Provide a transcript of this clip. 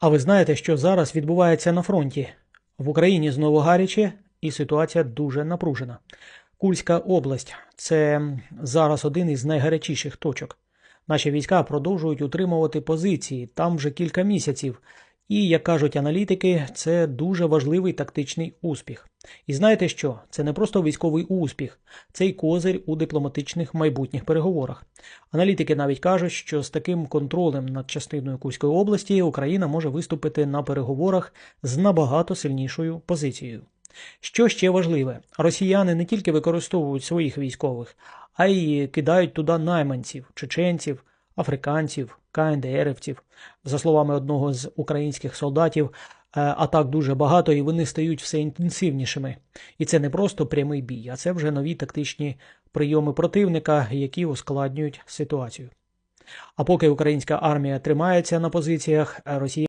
А ви знаєте, що зараз відбувається на фронті? В Україні знову гаряче і ситуація дуже напружена. Курська область це зараз один із найгарячіших точок. Наші війська продовжують утримувати позиції там вже кілька місяців. І, як кажуть аналітики, це дуже важливий тактичний успіх. І знаєте що? Це не просто військовий успіх, це й козир у дипломатичних майбутніх переговорах. Аналітики навіть кажуть, що з таким контролем над частиною Курської області Україна може виступити на переговорах з набагато сильнішою позицією. Що ще важливе, росіяни не тільки використовують своїх військових, а й кидають туди найманців, чеченців, африканців, КНДРівців. За словами одного з українських солдатів, е, атак дуже багато і вони стають все інтенсивнішими. І це не просто прямий бій, а це вже нові тактичні прийоми противника, які ускладнюють ситуацію. А поки українська армія тримається на позиціях, росіяни